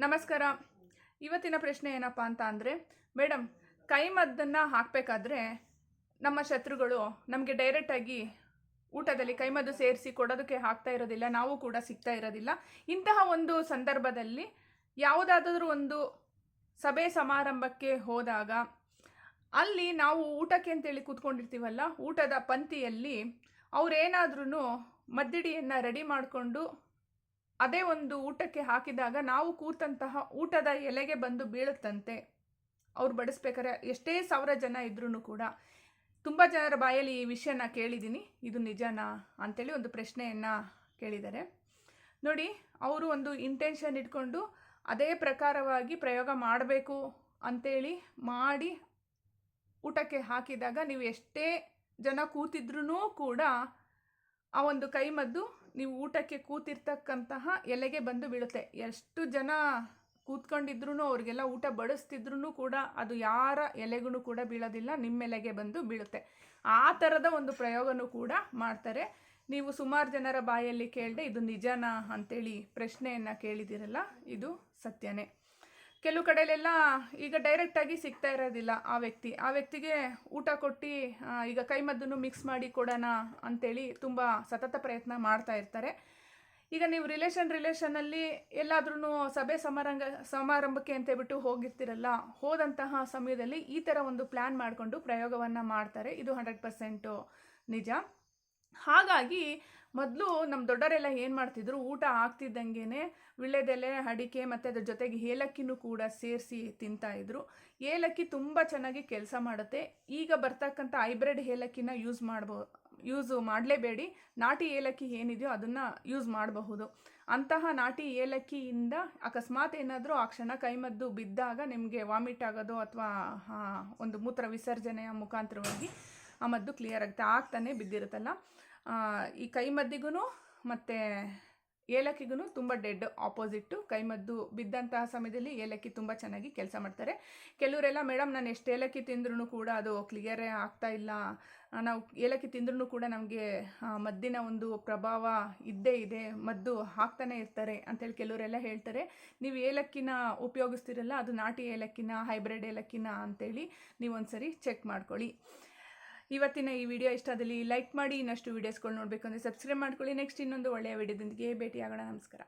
ನಮಸ್ಕಾರ. ಇವತ್ತಿನ ಪ್ರಶ್ನೆ ಏನಪ್ಪ ಅಂತ ಅಂದರೆ ಮೇಡಮ್ ಕೈಮದ್ದನ್ನು ಹಾಕಬೇಕಾದ್ರೆ ನಮ್ಮ ಶತ್ರುಗಳು ನಮಗೆ ಡೈರೆಕ್ಟಾಗಿ ಊಟದಲ್ಲಿ ಕೈಮದ್ದು ಸೇರಿಸಿ ಕೊಡೋದಕ್ಕೆ ಹಾಕ್ತಾ ಇರೋದಿಲ್ಲ, ನಾವು ಕೂಡ ಸಿಗ್ತಾ ಇರೋದಿಲ್ಲ. ಇಂತಹ ಒಂದು ಸಂದರ್ಭದಲ್ಲಿ ಯಾವುದಾದ್ರೂ ಒಂದು ಸಭೆ ಸಮಾರಂಭಕ್ಕೆ ಹೋದಾಗ ಅಲ್ಲಿ ನಾವು ಊಟಕ್ಕೆ ಅಂತೇಳಿ ಕೂತ್ಕೊಂಡಿರ್ತೀವಲ್ಲ, ಊಟದ ಪಂಕ್ತಿಯಲ್ಲಿ ಅವರೇನಾದ್ರೂ ಮದ್ದಿಡಿಯನ್ನು ರೆಡಿ ಮಾಡಿಕೊಂಡು ಅದೇ ಒಂದು ಊಟಕ್ಕೆ ಹಾಕಿದಾಗ ನಾವು ಕೂತಂತಹ ಊಟದ ಎಲೆಗೆ ಬಂದು ಬೀಳುತ್ತಂತೆ. ಅವ್ರು ಬಡಿಸ್ಬೇಕಾದ್ರೆ ಎಷ್ಟೇ ಸಾವಿರ ಜನ ಇದ್ರೂ ಕೂಡ ತುಂಬ ಜನರ ಬಾಯಲ್ಲಿ ಈ ವಿಷಯನ ಕೇಳಿದ್ದೀನಿ. ಇದು ನಿಜನಾ ಅಂತೇಳಿ ಒಂದು ಪ್ರಶ್ನೆಯನ್ನು ಕೇಳಿದ್ದಾರೆ. ನೋಡಿ, ಅವರು ಒಂದು ಇಂಟೆನ್ಷನ್ ಇಟ್ಕೊಂಡು ಅದೇ ಪ್ರಕಾರವಾಗಿ ಪ್ರಯೋಗ ಮಾಡಬೇಕು ಅಂಥೇಳಿ ಮಾಡಿ ಊಟಕ್ಕೆ ಹಾಕಿದಾಗ ನೀವು ಎಷ್ಟೇ ಜನ ಕೂತಿದ್ರೂ ಕೂಡ ಆ ಒಂದು ಕೈಮದ್ದು ನೀವು ಊಟಕ್ಕೆ ಕೂತಿರ್ತಕ್ಕಂತಹ ಎಲೆಗೆ ಬಂದು ಬೀಳುತ್ತೆ. ಎಷ್ಟು ಜನ ಕೂತ್ಕೊಂಡಿದ್ರು ಅವ್ರಿಗೆಲ್ಲ ಊಟ ಬಡಿಸ್ತಿದ್ರು ಕೂಡ ಅದು ಯಾರ ಎಲೆಗೂ ಕೂಡ ಬೀಳೋದಿಲ್ಲ, ನಿಮ್ಮ ಎಲೆಗೆ ಬಂದು ಬೀಳುತ್ತೆ. ಆ ಥರದ ಒಂದು ಪ್ರಯೋಗನೂ ಕೂಡ ಮಾಡ್ತಾರೆ. ನೀವು ಸುಮಾರು ಜನರ ಬಾಯಲ್ಲಿ ಕೇಳಿದೆ ಇದು ನಿಜನಾ ಅಂತೇಳಿ ಪ್ರಶ್ನೆಯನ್ನು ಕೇಳಿದಿರಲ್ಲ, ಇದು ಸತ್ಯನೇ. ಕೆಲವು ಕಡೆಯಲ್ಲೆಲ್ಲ ಈಗ ಡೈರೆಕ್ಟಾಗಿ ಸಿಗ್ತಾ ಇರೋದಿಲ್ಲ ಆ ವ್ಯಕ್ತಿ. ಆ ವ್ಯಕ್ತಿಗೆ ಊಟ ಕೊಟ್ಟು ಈಗ ಕೈಮದ್ದನ್ನು ಮಿಕ್ಸ್ ಮಾಡಿ ಕೊಡೋಣ ಅಂತೇಳಿ ತುಂಬ ಸತತ ಪ್ರಯತ್ನ ಮಾಡ್ತಾ ಇರ್ತಾರೆ. ಈಗ ನೀವು ರಿಲೇಷನ್ ರಿಲೇಷನಲ್ಲಿ ಎಲ್ಲಾದ್ರೂ ಸಭೆ ಸಮಾರಂಭ ಸಮಾರಂಭಕ್ಕೆ ಅಂತ ಹೇಳ್ಬಿಟ್ಟು ಹೋಗಿರ್ತಿರಲ್ಲ, ಹೋದಂತಹ ಸಮಯದಲ್ಲಿ ಈ ಥರ ಒಂದು ಪ್ಲ್ಯಾನ್ ಮಾಡಿಕೊಂಡು ಪ್ರಯೋಗವನ್ನು ಮಾಡ್ತಾರೆ. ಇದು ಹಂಡ್ರೆಡ್ ಪರ್ಸೆಂಟು ನಿಜ. ಹಾಗಾಗಿ ಮೊದಲು ನಮ್ಮ ದೊಡ್ಡವರೆಲ್ಲ ಏನು ಮಾಡ್ತಿದ್ರು, ಊಟ ಆಗ್ತಿದ್ದಂಗೆ ವಿಳ್ಳೆದೆಲೆ ಅಡಿಕೆ ಮತ್ತು ಅದ್ರ ಜೊತೆಗೆ ಏಲಕ್ಕಿನೂ ಕೂಡ ಸೇರಿಸಿ ತಿಂತಾಯಿದ್ರು ಏಲಕ್ಕಿ ತುಂಬ ಚೆನ್ನಾಗಿ ಕೆಲಸ ಮಾಡುತ್ತೆ. ಈಗ ಬರ್ತಕ್ಕಂಥ ಹೈಬ್ರಿಡ್ ಏಲಕ್ಕಿನ ಯೂಸ್ ಮಾಡ್ಬೋ, ಯೂಸ್ ಮಾಡಲೇಬೇಡಿ. ನಾಟಿ ಏಲಕ್ಕಿ ಏನಿದೆಯೋ ಅದನ್ನು ಯೂಸ್ ಮಾಡಬಹುದು. ಅಂತಹ ನಾಟಿ ಏಲಕ್ಕಿಯಿಂದ ಅಕಸ್ಮಾತ್ ಏನಾದರೂ ಆ ಕ್ಷಣ ಕೈಮದ್ದು ಬಿದ್ದಾಗ ನಿಮಗೆ ವಾಮಿಟ್ ಆಗೋದು ಅಥವಾ ಒಂದು ಮೂತ್ರ ವಿಸರ್ಜನೆಯ ಮುಖಾಂತರವಾಗಿ ಆ ಮದ್ದು ಕ್ಲಿಯರ್ ಆಗುತ್ತೆ ಆಗ್ತಾನೆ ಬಿದ್ದಿರುತ್ತಲ್ಲ. ಈ ಕೈಮದ್ದಿಗೂ ಮತ್ತು ಏಲಕ್ಕಿಗೂ ತುಂಬ ಡೆಡ್ ಆಪೋಸಿಟ್ಟು ಕೈಮದ್ದು ಬಿದ್ದಂತಹ ಸಮಯದಲ್ಲಿ ಏಲಕ್ಕಿ ತುಂಬ ಚೆನ್ನಾಗಿ ಕೆಲಸ ಮಾಡ್ತಾರೆ. ಕೆಲವರೆಲ್ಲ ಮೇಡಮ್ ನಾನು ಎಷ್ಟು ಏಲಕ್ಕಿ ತಿಂದ್ರೂ ಕೂಡ ಅದು ಕ್ಲಿಯರೇ ಆಗ್ತಾ ಇಲ್ಲ. ನಾವು ಏಲಕ್ಕಿ ತಿಂದ್ರೂ ಕೂಡ ನಮಗೆ ಮದ್ದಿನ ಒಂದು ಪ್ರಭಾವ ಇದ್ದೇ ಇದೆ. ಮದ್ದು ಹಾಕ್ತಾನೆ ಇರ್ತಾರೆ ಅಂತೇಳಿ ಕೆಲವರೆಲ್ಲ ಹೇಳ್ತಾರೆ. ನೀವು ಏಲಕ್ಕಿನ ಉಪಯೋಗಿಸ್ತಿರಲ್ಲ, ಅದು ನಾಟಿ ಏಲಕ್ಕಿನ, ಹೈಬ್ರಿಡ್ ಏಲಕ್ಕಿನ ಅಂತೇಳಿ ನೀವೊಂದು ಸರಿ ಚೆಕ್ ಮಾಡ್ಕೊಳ್ಳಿ. ಇವತ್ತಿನ ಈ ವಿಡಿಯೋ ಇಷ್ಟದಲ್ಲಿ ಲೈಕ್ ಮಾಡಿ ಇನ್ನಷ್ಟು ವೀಡಿಯೋಸ್ಗಳು ನೋಡಬೇಕು ಅಂದರೆ ಸಬ್ಸ್ಕ್ರೈಬ್ ಮಾಡ್ಕೊಳ್ಳಿ. ನೆಕ್ಸ್ಟ್ ಇನ್ನೊಂದು ಒಳ್ಳೆಯ ವಿಡಿಯೋದೊಂದಿಗೆ ಭೇಟಿಯಾಗೋಣ. ನಮಸ್ಕಾರ.